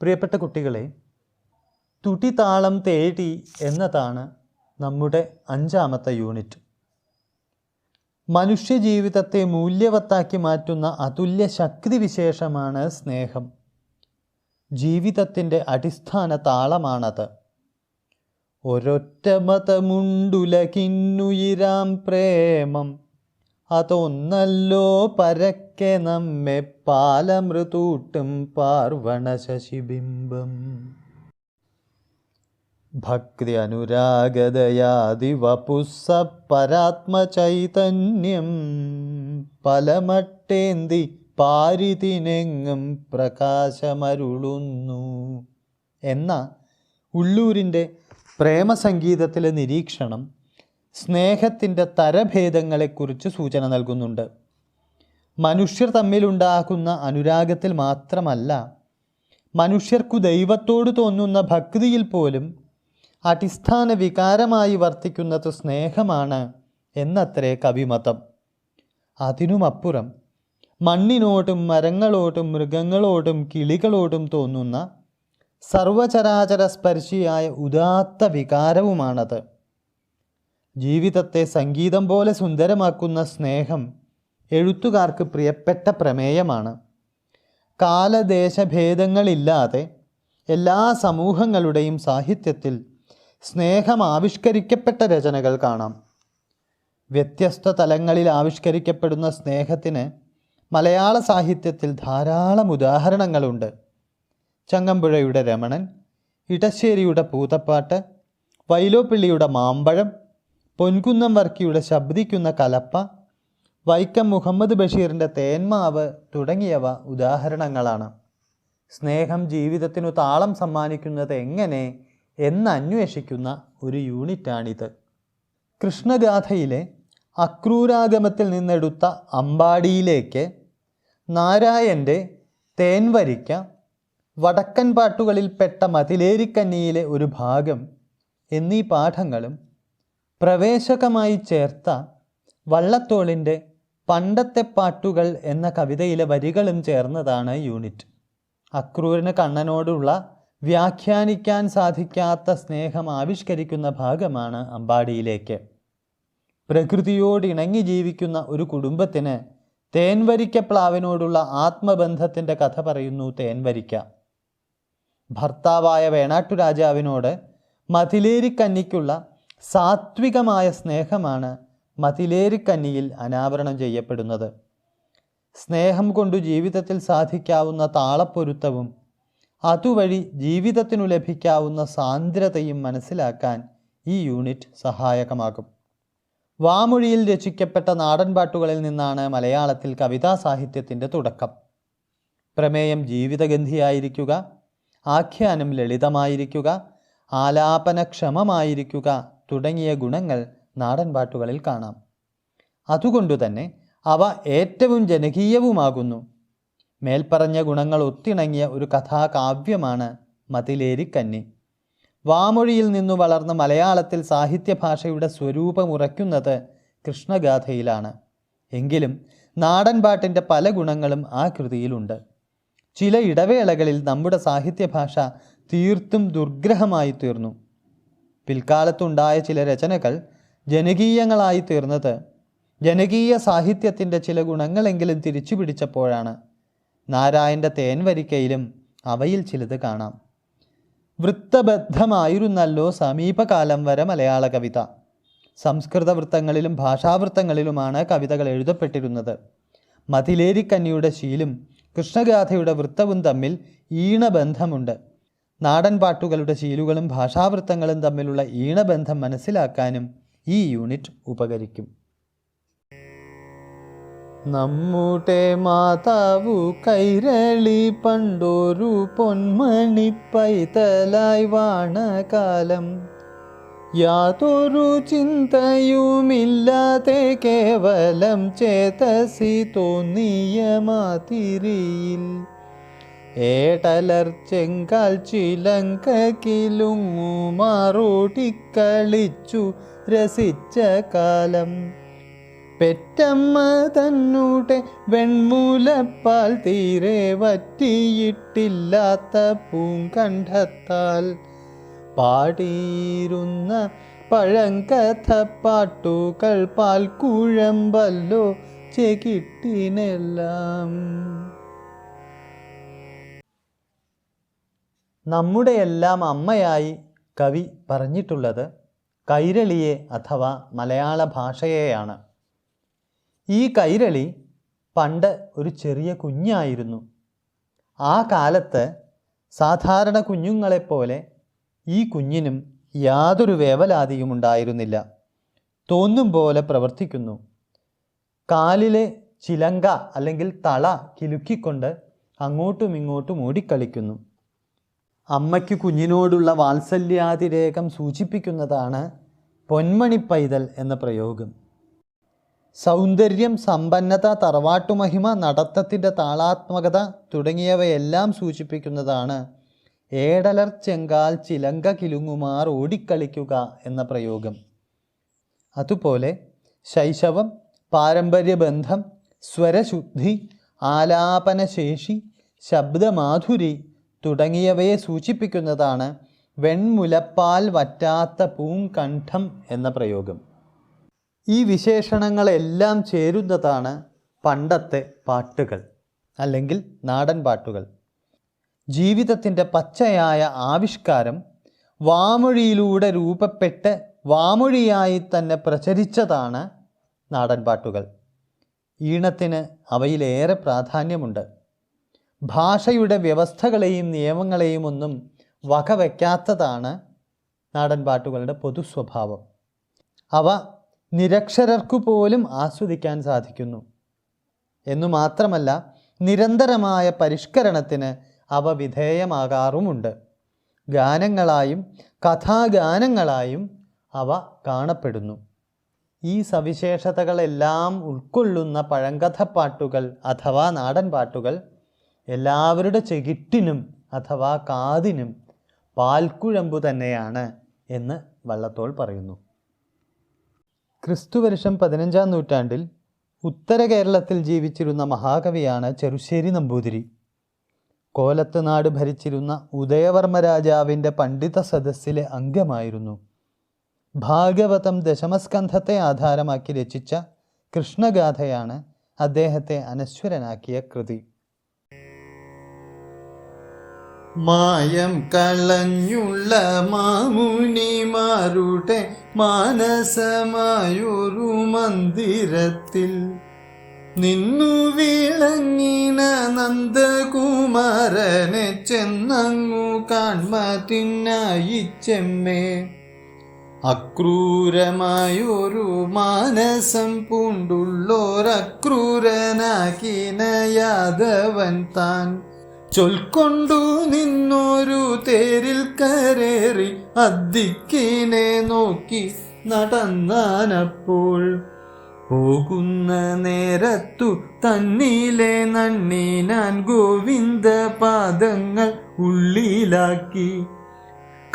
പ്രിയപ്പെട്ട കുട്ടികളെ തുടിതാളം തേടി എന്നതാണ് നമ്മുടെ അഞ്ചാമത്തെ യൂണിറ്റ്. മനുഷ്യജീവിതത്തെ മൂല്യവത്താക്കി മാറ്റുന്ന അതുല്യ ശക്തി വിശേഷമാണ് സ്നേഹം. ജീവിതത്തിന്റെ അടിസ്ഥാന താളമാണത്. ഒരൊറ്റ മതമുണ്ടുലകിന്നുയിരാം പ്രേമം. അതൊന്നല്ലോ പരക്കെ നമ്മെ പാലമൃതൂട്ടും പാർവണ ശശിബിംബം. ഭക്തി അനുരാഗതയാദിവപുസ്സ പരാത്മചൈതന്യം പലമട്ടേന്തി പാരിതിനെങ്ങും പ്രകാശമരുളുന്നു. എന്ന ഉള്ളൂരിന്റെ പ്രേമസംഗീതത്തിലെ നിരീക്ഷണം സ്നേഹത്തിന്റെ തരഭേദങ്ങളെക്കുറിച്ച് സൂചന നൽകുന്നുണ്ട്. മനുഷ്യർ തമ്മിലുണ്ടാകുന്ന അനുരാഗത്തിൽ മാത്രമല്ല മനുഷ്യർക്കു ദൈവത്തോട് തോന്നുന്ന ഭക്തിയിൽ പോലും അടിസ്ഥാന വികാരമായി വർത്തിക്കുന്നത് സ്നേഹമാണ് എന്നത്രേ കവിമതം. അതിനുമപ്പുറം മണ്ണിനോടും മരങ്ങളോടും മൃഗങ്ങളോടും കിളികളോടും തോന്നുന്ന സർവചരാചര സ്പർശിയായ ഉദാത്ത വികാരവുമാണത്. ജീവിതത്തെ സംഗീതം പോലെ സുന്ദരമാക്കുന്ന സ്നേഹം എഴുത്തുകാർക്ക് പ്രിയപ്പെട്ട പ്രമേയമാണ്. കാലദേശഭേദങ്ങളില്ലാതെ എല്ലാ സമൂഹങ്ങളുടെയും സാഹിത്യത്തിൽ സ്നേഹം ആവിഷ്കരിക്കപ്പെട്ട രചനകൾ കാണാം. വ്യത്യസ്ത തലങ്ങളിൽ ആവിഷ്കരിക്കപ്പെടുന്ന സ്നേഹത്തിന് മലയാള സാഹിത്യത്തിൽ ധാരാളം ഉദാഹരണങ്ങളുണ്ട്. ചങ്ങമ്പുഴയുടെ രമണൻ ഇടശ്ശേരിയുടെ പൂതപ്പാട്ട് വൈലോപ്പിള്ളിയുടെ മാമ്പഴം പൊൻകുന്നം വർക്കിയുടെ ശബ്ദിക്കുന്ന കലപ്പ വൈക്കം മുഹമ്മദ് ബഷീറിന്റെ തേന്മാവ് തുടങ്ങിയവ ഉദാഹരണങ്ങളാണ്. സ്നേഹം ജീവിതത്തിനു താളം സമ്മാനിക്കുന്നത് എങ്ങനെ എന്ന് അന്വേഷിക്കുന്ന ഒരു യൂണിറ്റാണിത്. കൃഷ്ണഗാഥയിലെ അക്രൂരാഗമത്തിൽ നിന്നെടുത്ത അമ്പാടിയിലേക്ക് നാരായന്റെ തേൻവരിക്ക വടക്കൻ പാട്ടുകളിൽപ്പെട്ട മതിലേരിക്കന്നിയിലെ ഒരു ഭാഗം എന്നീ പാഠങ്ങളും പ്രവേശകമായി ചേർത്ത വള്ളത്തോളിന്റെ പണ്ടത്തെ പാട്ടുകൾ എന്ന കവിതയിലെ വരികളും ചേർന്നതാണ് യൂണിറ്റ്. അക്രൂരന് കണ്ണനോടുള്ള വ്യാഖ്യാനിക്കാൻ സാധിക്കാത്ത സ്നേഹം ആവിഷ്കരിക്കുന്ന ഭാഗമാണ് അമ്പാടിയിലേക്ക്. പ്രകൃതിയോട് ഇണങ്ങി ജീവിക്കുന്ന ഒരു കുടുംബത്തിന് തേൻവരിക്ക പ്ലാവിനോടുള്ള ആത്മബന്ധത്തിന്റെ കഥ പറയുന്നു തേൻവരിക്ക. ഭർത്താവായ വേണാട്ടു രാജാവിനോട് മതിലേരിക്കന്നിക്കുള്ള സാത്വികമായ സ്നേഹമാണ് മതിലേരിക്കന്നിയിൽ അനാവരണം ചെയ്യപ്പെടുന്നത്. സ്നേഹം കൊണ്ടു ജീവിതത്തിൽ സാധിക്കാവുന്ന താളപ്പൊരുത്തവും അതുവഴി ജീവിതത്തിനു ലഭിക്കാവുന്ന സാന്ദ്രതയും മനസ്സിലാക്കാൻ ഈ യൂണിറ്റ് സഹായകമാകും. വാമൊഴിയിൽ രചിക്കപ്പെട്ട നാടൻപാട്ടുകളിൽ നിന്നാണ് മലയാളത്തിൽ കവിതാ സാഹിത്യത്തിന്റെ തുടക്കം. പ്രമേയം ജീവിതഗന്ധിയായിരിക്കുക ആഖ്യാനം ലളിതമായിരിക്കുക ആലാപനക്ഷമമായിരിക്കുക തുടങ്ങിയ ഗുണങ്ങൾ നാടൻ പാട്ടുകളിൽ കാണാം. അതുകൊണ്ടുതന്നെ അവ ഏറ്റവും ജനകീയവുമാകുന്നു. മേൽപ്പറഞ്ഞ ഗുണങ്ങൾ ഒത്തിണങ്ങിയ ഒരു കഥാകാവ്യമാണ് മതിലേരിക്കന്നി വാമൊഴിയിൽ നിന്നു വളർന്ന മലയാളത്തിൽ സാഹിത്യഭാഷയുടെ സ്വരൂപമുറയ്ക്കുന്നത് കൃഷ്ണഗാഥയിലാണ്. എങ്കിലും നാടൻ പാട്ടിന്റെ പല ഗുണങ്ങളും ആ കൃതിയിലുണ്ട്. ചില ഇടവേളകളിൽ നമ്മുടെ സാഹിത്യഭാഷ തീർത്തും ദുർഗ്രഹമായി തീർന്നു പിൽക്കാലത്തുണ്ടായ ചില രചനകൾ ജനകീയങ്ങളായി തീർന്നത് ജനകീയ സാഹിത്യത്തിന്റെ ചില ഗുണങ്ങളെങ്കിലും തിരിച്ചു പിടിച്ചപ്പോഴാണ്. നാരായന്റെ തേൻവരിക്കയിലും അവയിൽ ചിലത് കാണാം. വൃത്തബദ്ധമായിരുന്നല്ലോ സമീപകാലം വരെ മലയാള കവിത. സംസ്കൃത വൃത്തങ്ങളിലും ഭാഷാവൃത്തങ്ങളിലുമാണ് കവിതകൾ എഴുതപ്പെട്ടിരുന്നത്. മതിലേരിക്കന്നിയുടെ ശീലും കൃഷ്ണഗാഥയുടെ വൃത്തവും തമ്മിൽ ഈണബന്ധമുണ്ട്. നാടൻ പാട്ടുകളുടെ ശീലുകളും ഭാഷാവൃത്തങ്ങളും തമ്മിലുള്ള ഈണബന്ധം മനസ്സിലാക്കാനും ഈ യൂണിറ്റ് ഉപകരിക്കും. നമ്മുടെ മാതാവു കൈരളി പണ്ടൊരു പൊന്മണി പൈതലായി വാണകാലം. യാതൊരു ചിന്തയുമില്ലാതെ കേവലം ചേതസി തോന്നിയ മാതിരിയിൽ ഏടലർ ചെങ്കാൽ ചിലങ്കക്കിലുങ്ങുമാറോടിക്കളിച്ചു രസിച്ച കാലം. പെറ്റമ്മ തന്നൂടെ വെൺമൂലപ്പാൽ തീരെ വറ്റിയിട്ടില്ലാത്ത പൂങ്കണ്ഠത്താൽ പാടിയിരുന്ന പഴങ്കഥ പാട്ടുകൾ പാൽക്കുഴമ്പല്ലോ ചെകിട്ടിനെല്ലാം. നമ്മുടെയെല്ലാം അമ്മയായി കവി പറഞ്ഞിട്ടുള്ളത് കൈരളിയെ അഥവാ മലയാള ഭാഷയെയാണ്. ഈ കൈരളി പണ്ട് ഒരു ചെറിയ കുഞ്ഞായിരുന്നു. ആ കാലത്ത് സാധാരണ കുഞ്ഞുങ്ങളെപ്പോലെ ഈ കുഞ്ഞിനും യാതൊരു വേവലാതിയും ഉണ്ടായിരുന്നില്ല. തോന്നും പോലെ പ്രവർത്തിക്കുന്നു. കാലിലെ ചിലങ്ക അല്ലെങ്കിൽ തള കിലുക്കിക്കൊണ്ട് അങ്ങോട്ടും ഇങ്ങോട്ടും ഓടിക്കളിക്കുന്നു. അമ്മയ്ക്ക് കുഞ്ഞിനോടുള്ള വാത്സല്യാതിരേകം സൂചിപ്പിക്കുന്നതാണ് പൊന്മണി പൈതൽ എന്ന പ്രയോഗം. സൗന്ദര്യം സമ്പന്നത തറവാട്ടുമഹിമ നടത്തത്തിന്റെ താളാത്മകത തുടങ്ങിയവയെല്ലാം സൂചിപ്പിക്കുന്നതാണ് ഏടലർ ചെങ്കാൽ ചിലങ്ക കിലുങ്ങുമാർ ഓടിക്കളിക്കുക എന്ന പ്രയോഗം. അതുപോലെ ശൈശവം പാരമ്പര്യബന്ധം സ്വരശുദ്ധി ആലാപനശേഷി ശബ്ദമാധുരി തുടങ്ങിയവയെ സൂചിപ്പിക്കുന്നതാണ് വെൺമുലപ്പാൽ വറ്റാത്ത പൂങ്കണ്ഠം എന്ന പ്രയോഗം. ഈ വിശേഷണങ്ങളെല്ലാം ചേരുന്നതാണ് പണ്ടത്തെ പാട്ടുകൾ അല്ലെങ്കിൽ നാടൻ പാട്ടുകൾ. ജീവിതത്തിന്റെ പച്ചയായ ആവിഷ്കാരം വാമൊഴിയിലൂടെ രൂപപ്പെട്ട് വാമൊഴിയായി തന്നെ പ്രചരിച്ചതാണ് നാടൻ പാട്ടുകൾ. ഈണത്തിന് അവയിലേറെ പ്രാധാന്യമുണ്ട്. ഭാഷയുടെ വ്യവസ്ഥകളെയും നിയമങ്ങളെയും ഒന്നും വകവയ്ക്കാത്തതാണ് നാടൻപാട്ടുകളുടെ പൊതു സ്വഭാവം. അവ നിരക്ഷരർക്കു പോലും ആസ്വദിക്കാൻ സാധിക്കുന്നു. എന്നു മാത്രമല്ല നിരന്തരമായ പരിഷ്കരണത്തിന് അവ വിധേയമാകാറുമുണ്ട്. ഗാനങ്ങളായും കഥാഗാനങ്ങളായും അവ കാണപ്പെടുന്നു. ഈ സവിശേഷതകളെല്ലാം ഉൾക്കൊള്ളുന്ന പഴങ്കഥപ്പാട്ടുകൾ അഥവാ നാടൻ പാട്ടുകൾ എല്ലാവരുടെ ചെകിട്ടിനും അഥവാ കാതിനും പാൽക്കുഴമ്പു തന്നെയാണ് എന്ന് വള്ളത്തോൾ പറയുന്നു. ക്രിസ്തുവർഷം പതിനഞ്ചാം നൂറ്റാണ്ടിൽ ഉത്തര കേരളത്തിൽ ജീവിച്ചിരുന്ന മഹാകവിയാണ് ചെറുശ്ശേരി നമ്പൂതിരി. കോലത്ത് നാട് ഭരിച്ചിരുന്ന ഉദയവർമ്മ രാജാവിന്റെ പണ്ഡിത സദസ്സിലെ അംഗമായിരുന്നു. ഭാഗവതം ദശമസ്കന്ധത്തെ ആധാരമാക്കി രചിച്ച കൃഷ്ണഗാഥയാണ് അദ്ദേഹത്തെ അനശ്വരനാക്കിയ കൃതി. മായം കളഞ്ഞുള്ള മാമുനിമാരുടെ മാനസമായൊരു മന്ദിരത്തിൽ നിന്നു വിളങ്ങിന നന്ദകുമാരനെ ചെന്നങ്ങു കാൺമാറ്റിനായി ചെമ്മേ. അക്രൂരമായൊരു മാനസം പൂണ്ടുള്ളോരക്രൂരനാക്കിന യാദവൻ താൻ. ചൊൽക്കൊണ്ടു നിന്നൊരു തേരിൽ കരേറി അദ്ദിക്കിനെ നോക്കി നടന്നാനപ്പോൾ. പോകുന്ന നേരത്തു തന്നിലെ ഞാൻ ഗോവിന്ദ പാദങ്ങൾ ഉള്ളിലാക്കി.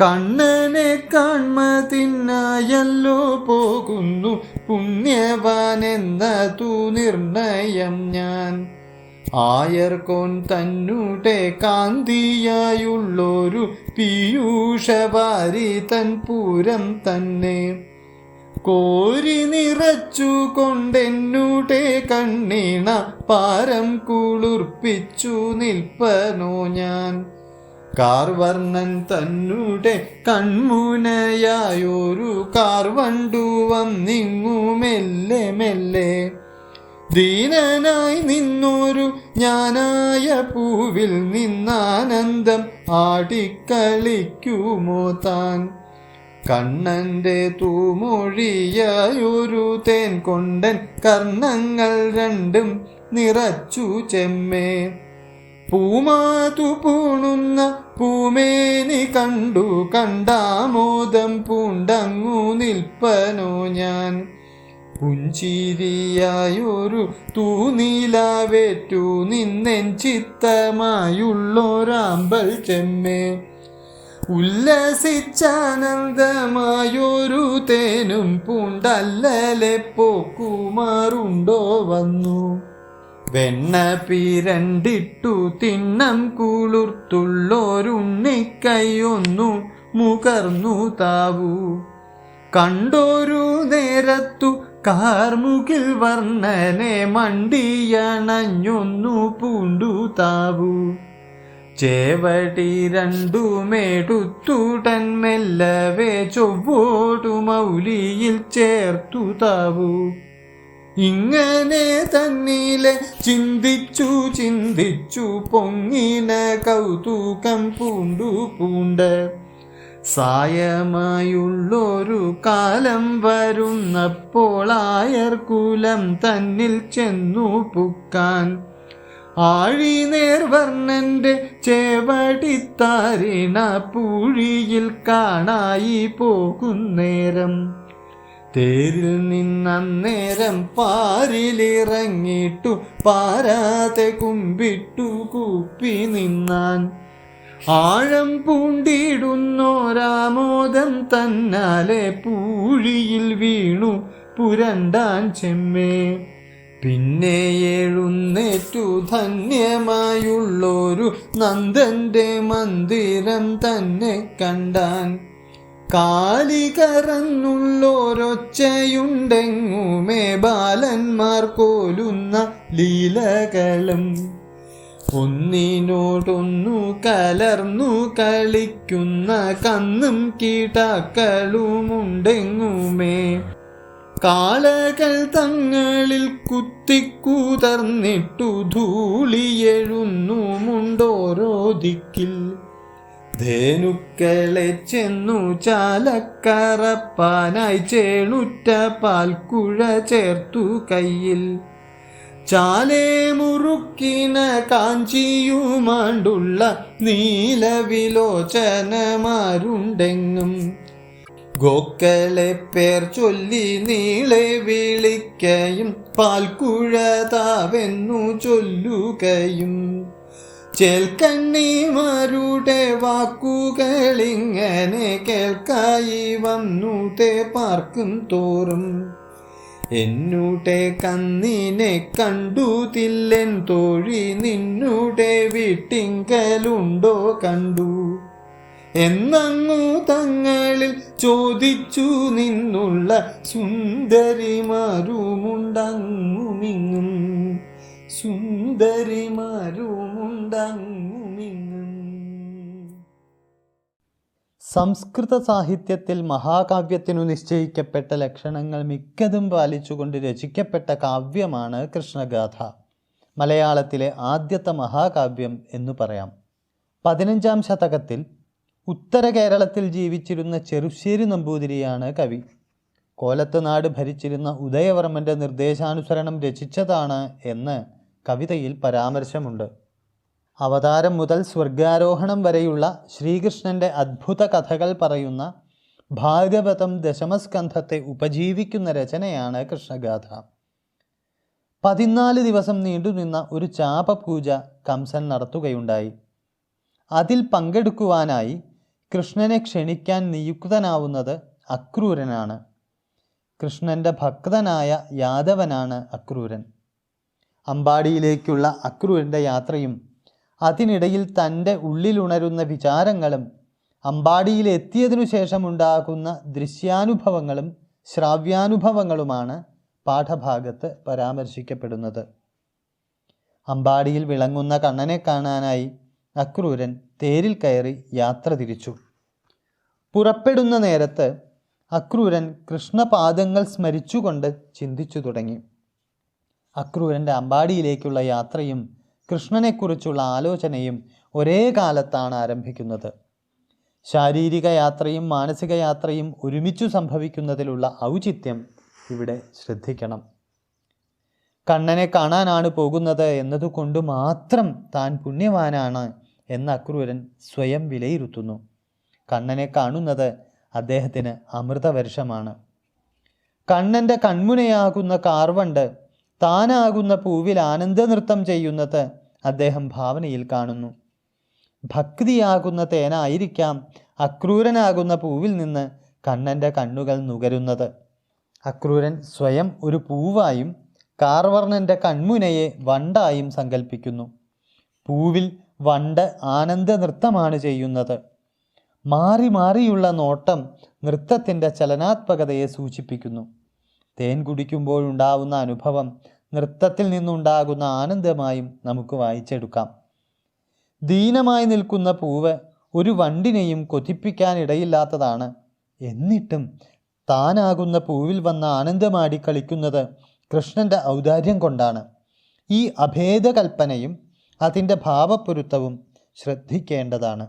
കണ്ണനെ കാൺമതിനായല്ലോ പോകുന്നു പുണ്യവാൻ എന്നതു നിർണയം ഞാൻ. ആയർകോൻ തന്നുടെ കാന്തിയായുള്ളൊരു പീയൂഷവാരി തൻ പൂരം തന്നെ. കോരി നിറച്ചു കൊണ്ടെന്നുടെ കണ്ണീണ പാരം കുളിർപ്പിച്ചു നിൽപ്പനോ ഞാൻ. കാർവർണൻ തന്നുടെ കൺമുനയായൊരു കാർവണ്ടു വന്നിങ്ങു മെല്ലെ മെല്ലെ. ദീനനായി നിന്നൊരു ഞാനായ പൂവിൽ നിന്നാനന്ദം ആടിക്കളിക്കുമോ താൻ? കണ്ണന്റെ തൂമൊഴിയായൊരു തേൻ കൊണ്ടൻ കർണങ്ങൾ രണ്ടും നിറച്ചു ചെമ്മേ. പൂമാതു പൂണുന്ന പൂമേനി കണ്ടു കണ്ടാമോദം പൂണ്ടങ്ങു നിൽപ്പനോ ഞാൻ? പുഞ്ചിരിയായൊരു തൂനീലാവേറ്റു നിന്നെൻ ചിത്തമായുള്ളൊരാമ്പൽ ചെമ്മേ. ഉല്ലസിച്ചാനന്ദമായൊരു തേനും പൂണ്ടല്ലലെ പോക്കുമാറുണ്ടോ വന്നു. വെണ്ണ പിരണ്ടിട്ടു തിണ്ണം കുളിർത്തുള്ളോരുണ്ണിക്കൈയൊന്നു മുകർന്നു താവൂ. കണ്ടോരു നേരത്തു കാർമുകിൽ വർണനെ മണ്ടിയണഞ്ഞൊന്നു പൂണ്ടു താവു. ചേവടി രണ്ടുമേടുത്തുടൻ മെല്ലവേ ചൊവ്വോടു മൗലിയിൽ ചേർത്തു താവു. ഇങ്ങനെ തന്നിലെ ചിന്തിച്ചു ചിന്തിച്ചു പൊങ്ങിന കൗതുകം പൂണ്ടു പൂണ്ട്. സായമായുള്ളൊരു കാലം വരുന്നപ്പോൾ ആയർകുലം തന്നിൽ ചെന്നു പുക്കാൻ. ആഴി നേർവർണന്റെ ചേവടിത്താരിണ പൂഴിയിൽ കാണായി പോകുന്നേരം തേരിൽ നിന്നേരം പാരിലിറങ്ങിട്ടു പാരാതെ കുമ്പിട്ടു കൂപ്പി നിന്നാൻ. ആഴം പൂണ്ടിടുന്നോരാമോദം തന്നാലെ പൂഴിയിൽ വീണു പുരണ്ടാൻ ചെമ്മേ. പിന്നെ എഴുന്നേറ്റു ധന്യമായുള്ളൊരു നന്ദന്റെ മന്ദിരം തന്നെ കണ്ടാൻ. കാലി കറന്നുള്ളോരൊച്ചയുണ്ടെങ്ങുമേ ബാലന്മാർ കോലുന്ന ലീലകളും. ഒന്നിനോടൊന്നു കലർന്നു കളിക്കുന്ന കന്നും കീടാക്കളുമുണ്ടെങ്ങുമേ? കാളകൾ തങ്ങളിൽ കുത്തിക്കൂതർന്നിട്ടു ധൂളിയെഴുന്നുമുണ്ടോരോ ദിക്കിൽ ധേനുക്കളെ ചെന്നു ചാലക്കറപ്പാനായി ചേണുറ്റ പാൽക്കുഴ ചേർത്തു കയ്യിൽ. ചാലേ മുറുക്കിന കാഞ്ചിയുമാണ്ടുള്ള നീലവിലോചനമാരുണ്ടെങ്ങും. ഗോക്കളെ പേർ ചൊല്ലി നീളെ വിളിക്കയും പാൽക്കുഴതാവെന്നു ചൊല്ലുകയും. ചേൽക്കണ്ണിമാരുടെ വാക്കുകളിങ്ങനെ കേൾക്കായി വന്നു തേ പാർക്കും തോറും. എന്നുടെ കന്നിനെ കണ്ടുതില്ലൻ തോഴി നിന്നുടെ വീട്ടിങ്കലുണ്ടോ കണ്ടു. എന്നങ്ങു തങ്ങളിൽ ചോദിച്ചു നിന്നുള്ള സുന്ദരിമാരുമുണ്ടങ്ങുമിങ്ങും. സുന്ദരിമാരുമുണ്ടങ്ങുമിങ്ങും. സംസ്കൃത സാഹിത്യത്തിൽ മഹാകാവ്യത്തിനു നിശ്ചയിക്കപ്പെട്ട ലക്ഷണങ്ങൾ മിക്കതും പാലിച്ചുകൊണ്ട് രചിക്കപ്പെട്ട കാവ്യമാണ് കൃഷ്ണഗാഥ. മലയാളത്തിലെ ആദ്യത്തെ മഹാകാവ്യം എന്നു പറയാം. പതിനഞ്ചാം ശതകത്തിൽ ഉത്തര കേരളത്തിൽ ജീവിച്ചിരുന്ന ചെറുശ്ശേരി നമ്പൂതിരിയാണ് കവി. കോലത്ത് നാട് ഭരിച്ചിരുന്ന ഉദയവർമ്മന്റെ നിർദ്ദേശാനുസരണം രചിച്ചതാണ് എന്ന് കവിതയിൽ പരാമർശമുണ്ട്. അവതാരം മുതൽ സ്വർഗാരോഹണം വരെയുള്ള ശ്രീകൃഷ്ണന്റെ അദ്ഭുത കഥകൾ പറയുന്ന ഭാഗവതം ദശമസ്കന്ധത്തെ ഉപജീവിക്കുന്ന രചനയാണ് കൃഷ്ണഗാഥ. പതിനാല് ദിവസം നീണ്ടുനിന്ന ഒരു ചാപപൂജ കംസൻ നടത്തുകയുണ്ടായി. അതിൽ പങ്കെടുക്കുവാനായി കൃഷ്ണനെ ക്ഷണിക്കാൻ നിയുക്തനാവുന്നത് അക്രൂരനാണ്. കൃഷ്ണന്റെ ഭക്തനായ യാദവനാണ് അക്രൂരൻ. അമ്പാടിയിലേക്കുള്ള അക്രൂരന്റെ യാത്രയും അതിനിടയിൽ തന്റെ ഉള്ളിലുണരുന്ന വിചാരങ്ങളും അമ്പാടിയിൽ എത്തിയതിനു ശേഷമുണ്ടാകുന്ന ദൃശ്യാനുഭവങ്ങളും ശ്രാവ്യാനുഭവങ്ങളുമാണ് പാഠഭാഗത്ത് പരാമർശിക്കപ്പെടുന്നത്. അമ്പാടിയിൽ വിളങ്ങുന്ന കണ്ണനെ കാണാനായി അക്രൂരൻ തേരിൽ കയറി യാത്ര തിരിച്ചു. പുറപ്പെടുന്ന നേരത്ത് അക്രൂരൻ കൃഷ്ണപാദങ്ങൾ സ്മരിച്ചുകൊണ്ട് ചിന്തിച്ചു തുടങ്ങി. അക്രൂരന്റെ അമ്പാടിയിലേക്കുള്ള യാത്രയും കൃഷ്ണനെക്കുറിച്ചുള്ള ആലോചനയും ഒരേ കാലത്താണ് ആരംഭിക്കുന്നത്. ശാരീരിക യാത്രയും മാനസിക യാത്രയും ഒരുമിച്ചു സംഭവിക്കുന്നതിലുള്ള ഔചിത്യം ഇവിടെ ശ്രദ്ധിക്കണം. കണ്ണനെ കാണാനാണ് പോകുന്നത് എന്നതുകൊണ്ട് മാത്രം താൻ പുണ്യവാനാണ് എന്ന് അക്രൂരൻ സ്വയം വിലയിരുത്തുന്നു. കണ്ണനെ കാണുന്നത് അദ്ദേഹത്തിന് അമൃതവർഷമാണ്. കണ്ണന്റെ കൺമുനയാകുന്ന കാർവണ്ട് താനാകുന്ന പൂവിൽ ആനന്ദനൃത്തം ചെയ്യുന്നത് അദ്ദേഹം ഭാവനയിൽ കാണുന്നു. ഭക്തിയാകുന്ന തേനായിരിക്കാം അക്രൂരനാകുന്ന പൂവിൽ നിന്ന് കണ്ണന്റെ കണ്ണുകൾ നുകരുന്നത്. അക്രൂരൻ സ്വയം ഒരു പൂവായും കാർവർണന്റെ കൺമുനയെ വണ്ടായും സങ്കല്പിക്കുന്നു പൂവിൽ വണ്ട് ആനന്ദ നൃത്തമാണ് ചെയ്യുന്നത്. മാറി മാറിയുള്ള നോട്ടം നൃത്തത്തിന്റെ ചലനാത്മകതയെ സൂചിപ്പിക്കുന്നു. തേൻ കുടിക്കുമ്പോഴുണ്ടാവുന്ന അനുഭവം നൃത്തത്തിൽ നിന്നുണ്ടാകുന്ന ആനന്ദമായും നമുക്ക് വായിച്ചെടുക്കാം. ദീനമായി നിൽക്കുന്ന പൂവ് ഒരു വണ്ടിനെയും കൊതിപ്പിക്കാനിടയില്ലാത്തതാണ്. എന്നിട്ടും താനാകുന്ന പൂവിൽ വന്ന ആനന്ദമാടി കളിക്കുന്നത് കൃഷ്ണന്റെ ഔദാര്യം കൊണ്ടാണ്. ഈ അഭേദകൽപ്പനയും അതിന്റെ ഭാവപ്പൊരുത്തവും ശ്രദ്ധിക്കേണ്ടതാണ്.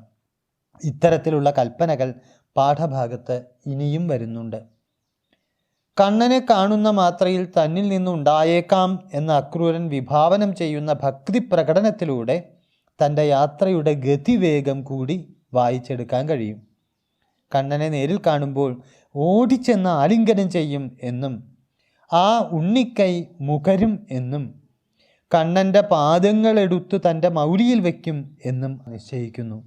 ഇത്തരത്തിലുള്ള കൽപ്പനകൾ പാഠഭാഗത്ത് ഇനിയും വരുന്നുണ്ട്. കണ്ണനെ കാണുന്ന മാത്രയിൽ തന്നിൽ നിന്നുണ്ടായേക്കാം എന്ന അക്രൂരൻ വിഭാവനം ചെയ്യുന്ന ഭക്തി പ്രകടനത്തിലൂടെ തന്റെ യാത്രയുടെ ഗതിവേഗം കൂടി വായിച്ചെടുക്കാൻ കഴിയും. കണ്ണനെ നേരിൽ കാണുമ്പോൾ ഓടിച്ചെന്ന് ആലിംഗനം ചെയ്യും എന്നും ആ ഉണ്ണിക്കൈ മുഖരും എന്നും കണ്ണന്റെ പാദങ്ങളെടുത്ത് തന്റെ മൗലിയിൽ വയ്ക്കും എന്നും നിശ്ചയിക്കുന്നു.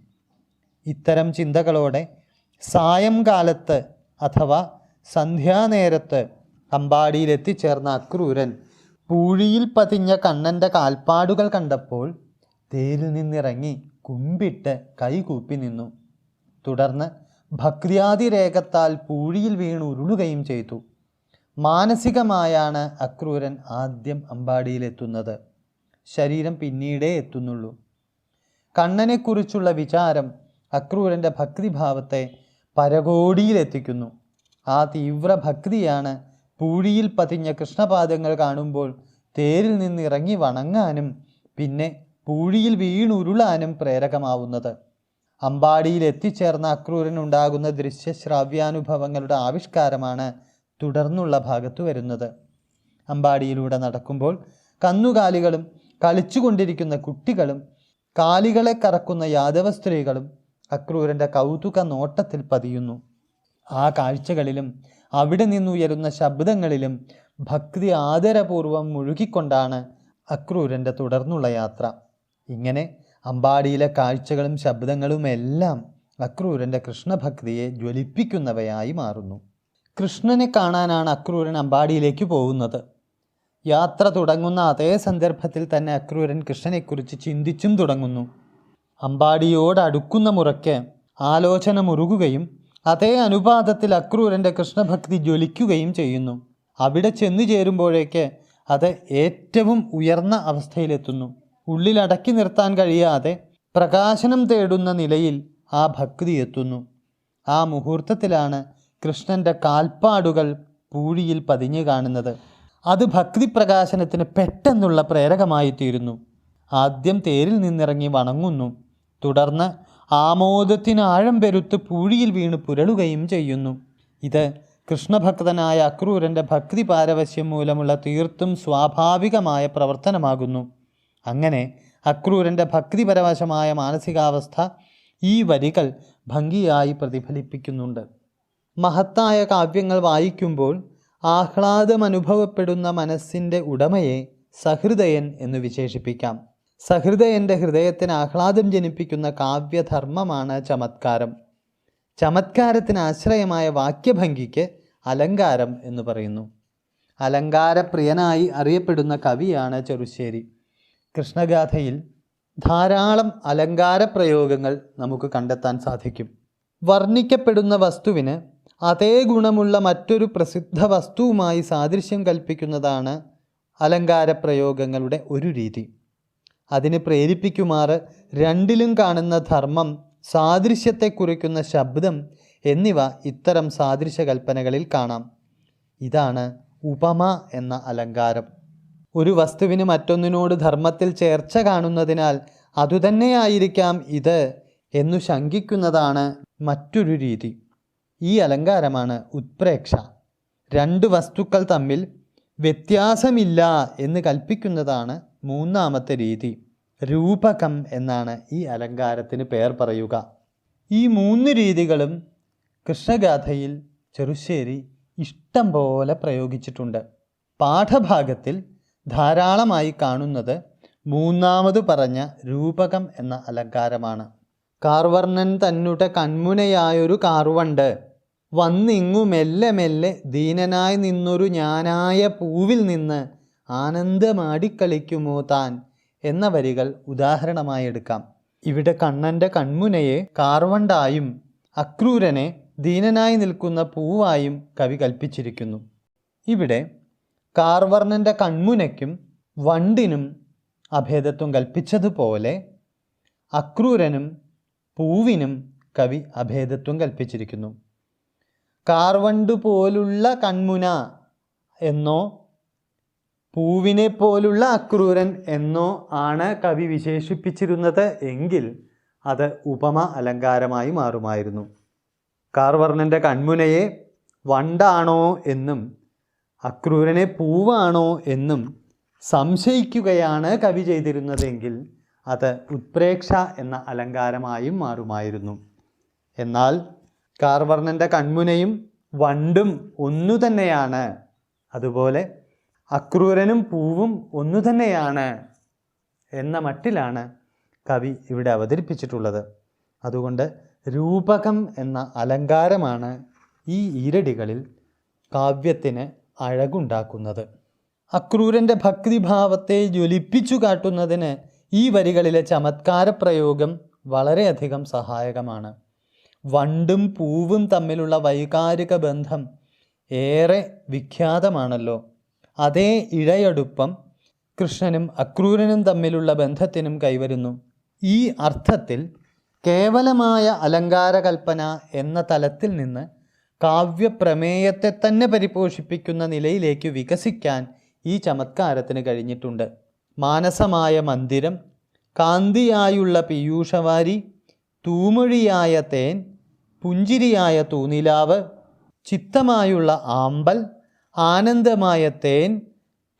ഇത്തരം ചിന്തകളോടെ സായംകാലത്ത് അഥവാ സന്ധ്യാനേരത്ത് അമ്പാടിയിൽ എത്തിച്ചേർന്ന അക്രൂരൻ പൂഴിയിൽ പതിഞ്ഞ കണ്ണന്റെ കാൽപ്പാടുകൾ കണ്ടപ്പോൾ തേരിൽ നിന്നിറങ്ങി കുമ്പിട്ട് കൈകൂപ്പി നിന്നു. തുടർന്ന് ഭക്തിയാതിരേഖത്താൽ പൂഴിയിൽ വീണ് ഉരുളുകയും ചെയ്തു. മാനസികമായാണ് അക്രൂരൻ ആദ്യം അമ്പാടിയിലെത്തുന്നത്. ശരീരം പിന്നീടേ എത്തുന്നുള്ളൂ. കണ്ണനെക്കുറിച്ചുള്ള വിചാരം അക്രൂരന്റെ ഭക്തിഭാവത്തെ പരകോടിയിലെത്തിക്കുന്നു. ആ തീവ്ര ഭക്തിയാണ് പൂഴിയിൽ പതിഞ്ഞ കൃഷ്ണപാദങ്ങൾ കാണുമ്പോൾ തേരിൽ നിന്ന് ഇറങ്ങി വണങ്ങാനും പിന്നെ പൂഴിയിൽ വീണുരുളാനും പ്രേരകമാവുന്നത്. അമ്പാടിയിൽ എത്തിച്ചേർന്ന അക്രൂരനുണ്ടാകുന്ന ദൃശ്യശ്രാവ്യാനുഭവങ്ങളുടെ ആവിഷ്കാരമാണ് തുടർന്നുള്ള ഭാഗത്ത് വരുന്നത്. അമ്പാടിയിലൂടെ നടക്കുമ്പോൾ കന്നുകാലികളും കളിച്ചുകൊണ്ടിരിക്കുന്ന കുട്ടികളും കാലികളെ കറക്കുന്ന യാദവ സ്ത്രീകളും അക്രൂരന്റെ കൗതുക നോട്ടത്തിൽ പതിയുന്നു. ആ കാഴ്ചകളിലും അവിടെ നിന്നുയരുന്ന ശബ്ദങ്ങളിലും ഭക്തി ആദരപൂർവം മുഴുകിക്കൊണ്ടാണ് അക്രൂരന്റെ തുടർന്നുള്ള യാത്ര. ഇങ്ങനെ അമ്പാടിയിലെ കാഴ്ചകളും ശബ്ദങ്ങളും എല്ലാം അക്രൂരന്റെ കൃഷ്ണഭക്തിയെ ജ്വലിപ്പിക്കുന്നവയായി മാറുന്നു. കൃഷ്ണനെ കാണാനാണ് അക്രൂരൻ അമ്പാടിയിലേക്ക് പോകുന്നത്. യാത്ര തുടങ്ങുന്ന അതേ സന്ദർഭത്തിൽ തന്നെ അക്രൂരൻ കൃഷ്ണനെക്കുറിച്ച് ചിന്തിച്ചും തുടങ്ങുന്നു. അമ്പാടിയോട് അടുക്കുന്ന മുറയ്ക്ക് ആലോചന മുറുകുകയും അതേ അനുപാതത്തിൽ അക്രൂരന്റെ കൃഷ്ണഭക്തി ജ്വലിക്കുകയും ചെയ്യുന്നു. അവിടെ ചെന്നു ചേരുമ്പോഴേക്ക് അത് ഏറ്റവും ഉയർന്ന അവസ്ഥയിലെത്തുന്നു. ഉള്ളിൽ അടക്കി നിർത്താൻ കഴിയാതെ പ്രകാശനം തേടുന്ന നിലയിൽ ആ ഭക്തി എത്തുന്നു. ആ മുഹൂർത്തത്തിലാണ് കൃഷ്ണന്റെ കാൽപ്പാടുകൾ പൂഴിയിൽ പതിഞ്ഞു കാണുന്നത്. അത് ഭക്തി പ്രകാശനത്തിന് പെട്ടെന്നുള്ള പ്രേരകമായി തീരുന്നു ആദ്യം തേരിൽ നിന്നിറങ്ങി വണങ്ങുന്നു. തുടർന്ന് ആമോദത്തിന് ആഴം പെരുത്ത് പൂഴിയിൽ വീണ് പുരളുകയും ചെയ്യുന്നു. ഇത് കൃഷ്ണഭക്തനായ അക്രൂരന്റെ ഭക്തി പാരവശ്യം മൂലമുള്ള തീർത്തും സ്വാഭാവികമായ പ്രവർത്തനമാകുന്നു. അങ്ങനെ അക്രൂരന്റെ ഭക്തിപരവശമായ മാനസികാവസ്ഥ ഈ വരികൾ ഭംഗിയായി പ്രതിഫലിപ്പിക്കുന്നുണ്ട്. മഹത്തായ കാവ്യങ്ങൾ വായിക്കുമ്പോൾ ആഹ്ലാദം അനുഭവപ്പെടുന്ന മനസ്സിന്റെ ഉടമയെ സഹൃദയൻ എന്ന് വിശേഷിപ്പിക്കാം. സഹൃദയന്റെ ഹൃദയത്തിന് ആഹ്ലാദം ജനിപ്പിക്കുന്ന കാവ്യധർമ്മമാണ് ചമത്കാരം. ചമത്കാരത്തിന് ആശ്രയമായ വാക്യഭംഗിക്ക് അലങ്കാരം എന്ന് പറയുന്നു. അലങ്കാരപ്രിയനായി അറിയപ്പെടുന്ന കവിയാണ് ചെറുശ്ശേരി. കൃഷ്ണഗാഥയിൽ ധാരാളം അലങ്കാര പ്രയോഗങ്ങൾ നമുക്ക് കണ്ടെത്താൻ സാധിക്കും. വർണിക്കപ്പെടുന്ന വസ്തുവിന് അതേ ഗുണമുള്ള മറ്റൊരു പ്രസിദ്ധ വസ്തുവുമായി സാദൃശ്യം കൽപ്പിക്കുന്നതാണ് അലങ്കാര പ്രയോഗങ്ങളുടെ ഒരു രീതി. അതിന് പ്രേരിപ്പിക്കുമാറ് രണ്ടിലും കാണുന്ന ധർമ്മം സാദൃശ്യത്തെ കുറിക്കുന്ന ശബ്ദം എന്നിവ ഇത്തരം സാദൃശ്യ കൽപ്പനകളിൽ കാണാം. ഇതാണ് ഉപമ എന്ന അലങ്കാരം. ഒരു വസ്തുവിന് മറ്റൊന്നിനോട് ധർമ്മത്തിൽ ചേർച്ച കാണുന്നതിനാൽ അതുതന്നെയായിരിക്കാം ഇത് എന്നു ശങ്കിക്കുന്നതാണ് മറ്റൊരു രീതി. ഈ അലങ്കാരമാണ് ഉത്പ്രേക്ഷ. രണ്ട് വസ്തുക്കൾ തമ്മിൽ വ്യത്യാസമില്ല എന്ന് കൽപ്പിക്കുന്നതാണ് മൂന്നാമത്തെ രീതി രൂപകം എന്നാണ് ഈ അലങ്കാരത്തിന് പേർ പറയുക. ഈ മൂന്ന് രീതികളും കൃഷ്ണഗാഥയിൽ ചെറുശ്ശേരി ഇഷ്ടം പോലെ പ്രയോഗിച്ചിട്ടുണ്ട്. പാഠഭാഗത്തിൽ ധാരാളമായി കാണുന്നത് മൂന്നാമത് പറഞ്ഞ രൂപകം എന്ന അലങ്കാരമാണ്. കാർവർണൻ തന്നുടെ കൺമുനയായൊരു കാർവണ്ട് വന്നിങ്ങു മെല്ലെ മെല്ലെ ദീനനായി നിന്നൊരു ഞാനായ പൂവിൽ നിന്ന് ആനന്ദമാടിക്കളിക്കുമോ താൻ? എന്ന വരികൾ ഉദാഹരണമായി എടുക്കാം. ഇവിടെ കണ്ണന്റെ കൺമുനയെ കാർവണ്ടായും അക്രൂരനെ ദീനനായി നിൽക്കുന്ന പൂവായും കവി കൽപ്പിച്ചിരിക്കുന്നു. ഇവിടെ കാർവർണന്റെ കൺമുനയ്ക്കും വണ്ടിനും അഭേദത്വം കൽപ്പിച്ചതുപോലെ അക്രൂരനും പൂവിനും കവി അഭേദത്വം കൽപ്പിച്ചിരിക്കുന്നു. കാർവണ്ട് പോലുള്ള കൺമുന എന്നോ പൂവിനെ പോലുള്ള അക്രൂരൻ എന്നോ ആണ് കവി വിശേഷിപ്പിച്ചിരുന്നത് എങ്കിൽ അത് ഉപമ അലങ്കാരമായി മാറുമായിരുന്നു. കാർവർണന്റെ കൺമുനയെ വണ്ടാണോ എന്നും അക്രൂരനെ പൂവാണോ എന്നും സംശയിക്കുകയാണ് കവി ചെയ്തിരുന്നതെങ്കിൽ അത് ഉത്പ്രേക്ഷ എന്ന അലങ്കാരമായും മാറുമായിരുന്നു. എന്നാൽ കാർവർണന്റെ കൺമുനയും വണ്ടും ഒന്നു തന്നെയാണ് അതുപോലെ അക്രൂരനും പൂവും ഒന്നു തന്നെയാണ് എന്ന മട്ടിലാണ് കവി ഇവിടെ അവതരിപ്പിച്ചിട്ടുള്ളത്. അതുകൊണ്ട് രൂപകം എന്ന അലങ്കാരമാണ് ഈ ഈരടികളിൽ കാവ്യത്തിന് അഴകുണ്ടാക്കുന്നത്. അക്രൂരന്റെ ഭക്തിഭാവത്തെ ജ്വലിപ്പിച്ചു കാട്ടുന്നതിന് ഈ വരികളിലെ ചമത്കാര പ്രയോഗം വളരെയധികം സഹായകമാണ്. വണ്ടും പൂവും തമ്മിലുള്ള വൈകാരിക ബന്ധം ഏറെ വിഖ്യാതമാണല്ലോ. അതേ ഇഴയടുപ്പം കൃഷ്ണനും അക്രൂരനും തമ്മിലുള്ള ബന്ധത്തിനും കൈവരുന്നു. ഈ അർത്ഥത്തിൽ കേവലമായ അലങ്കാരകൽപ്പന എന്ന തലത്തിൽ നിന്ന് കാവ്യപ്രമേയത്തെ തന്നെ പരിപോഷിപ്പിക്കുന്ന നിലയിലേക്ക് വികസിക്കാൻ ഈ ചമത്കാരത്തിന് കഴിഞ്ഞിട്ടുണ്ട്. മാനസമായ മന്ദിരം കാന്തിയായുള്ള പീയൂഷവാരി തൂമൊഴിയായ തേൻ പുഞ്ചിരിയായ തൂനിലാവ് ചിത്തമായുള്ള ആമ്പൽ ആനന്ദമായ തേൻ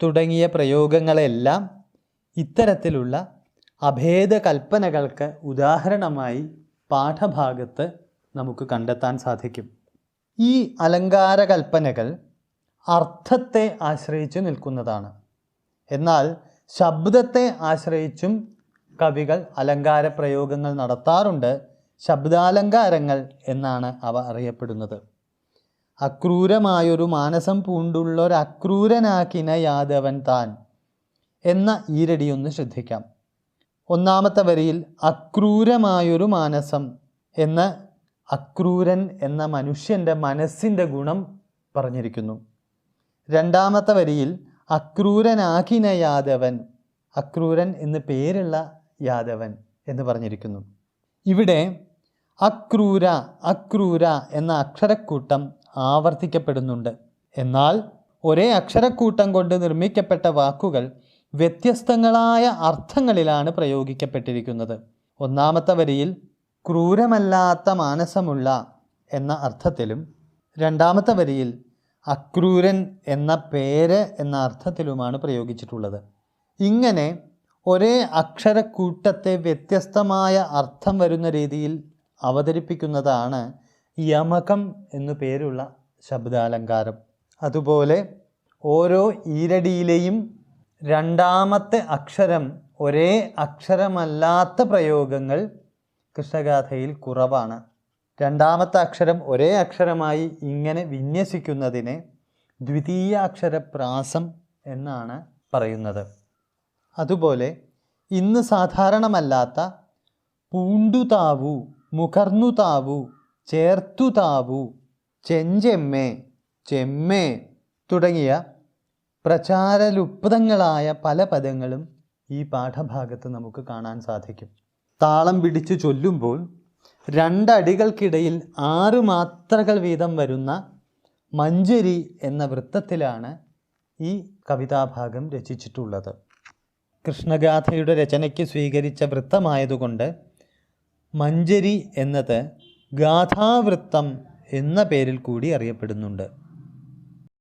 തുടങ്ങിയ പ്രയോഗങ്ങളെല്ലാം ഇത്തരത്തിലുള്ള അഭേദ കൽപ്പനകൾക്ക് ഉദാഹരണമായി പാഠഭാഗത്ത് നമുക്ക് കണ്ടെത്താൻ സാധിക്കും. ഈ അലങ്കാര കൽപ്പനകൾ അർത്ഥത്തെ ആശ്രയിച്ചു നിൽക്കുന്നതാണ്. എന്നാൽ ശബ്ദത്തെ ആശ്രയിച്ചും കവികൾ അലങ്കാര പ്രയോഗങ്ങൾ നടത്താറുണ്ട്. ശബ്ദാലങ്കാരങ്ങൾ എന്നാണ് അവ അറിയപ്പെടുന്നത്. അക്രൂരമായൊരു മാനസം പൂണ്ടുള്ളൊരു അക്രൂരനാക്കിന യാദവൻ താൻ എന്ന ഈരടി ഒന്ന് ശ്രദ്ധിക്കാം. ഒന്നാമത്തെ വരിയിൽ അക്രൂരമായൊരു മാനസം എന്ന അക്രൂരൻ എന്ന മനുഷ്യന്റെ മനസ്സിന്റെ ഗുണം പറഞ്ഞിരിക്കുന്നു. രണ്ടാമത്തെ വരിയിൽ അക്രൂരനാകിന യാദവൻ അക്രൂരൻ എന്ന് പേരുള്ള യാദവൻ എന്ന് പറഞ്ഞിരിക്കുന്നു. ഇവിടെ അക്രൂര അക്രൂര എന്ന അക്ഷരക്കൂട്ടം ആവർത്തിക്കപ്പെടുന്നുണ്ട്. എന്നാൽ ഒരേ അക്ഷരക്കൂട്ടം കൊണ്ട് നിർമ്മിക്കപ്പെട്ട വാക്കുകൾ വ്യത്യസ്തങ്ങളായ അർത്ഥങ്ങളിലാണ് പ്രയോഗിക്കപ്പെട്ടിരിക്കുന്നത്. ഒന്നാമത്തെ വരിയിൽ ക്രൂരമല്ലാത്ത മാനസമുള്ള എന്ന അർത്ഥത്തിലും രണ്ടാമത്തെ വരിയിൽ അക്രൂരൻ എന്ന പേര് എന്ന അർത്ഥത്തിലുമാണ് പ്രയോഗിച്ചിട്ടുള്ളത്. ഇങ്ങനെ ഒരേ അക്ഷരക്കൂട്ടത്തെ വ്യത്യസ്തമായ അർത്ഥം വരുന്ന രീതിയിൽ അവതരിപ്പിക്കുന്നതാണ് യമകം എന്നു പേരുള്ള ശബ്ദാലങ്കാരം. അതുപോലെ ഓരോ ഈരടിയിലെയും രണ്ടാമത്തെ അക്ഷരം ഒരേ അക്ഷരമല്ലാത്ത പ്രയോഗങ്ങൾ കൃഷ്ണഗാഥയിൽ കുറവാണ്. രണ്ടാമത്തെ അക്ഷരം ഒരേ അക്ഷരമായി ഇങ്ങനെ വിന്യസിക്കുന്നതിനെ ദ്വിതീയ അക്ഷരപ്രാസം എന്നാണ് പറയുന്നത്. അതുപോലെ ഇന്ന് സാധാരണമല്ലാത്ത പൂണ്ടുതാവു മുഖർന്നുതാവു ചേർത്തുതാവു ചെഞ്ചെമ്മേ ചെമ്മേ തുടങ്ങിയ പ്രചാരലുപ്തങ്ങളായ പല പദങ്ങളും ഈ പാഠഭാഗത്ത് നമുക്ക് കാണാൻ സാധിക്കും. താളം പിടിച്ചു ചൊല്ലുമ്പോൾ രണ്ടടികൾക്കിടയിൽ ആറ് മാത്രകൾ വീതം വരുന്ന മഞ്ചരി എന്ന വൃത്തത്തിലാണ് ഈ കവിതാഭാഗം രചിച്ചിട്ടുള്ളത്. കൃഷ്ണഗാഥയുടെ രചനയ്ക്ക് സ്വീകരിച്ച വൃത്തമായതുകൊണ്ട് മഞ്ചരി എന്നത് ഗാഥാവൃത്തം എന്ന പേരിൽ കൂടി അറിയപ്പെടുന്നുണ്ട്.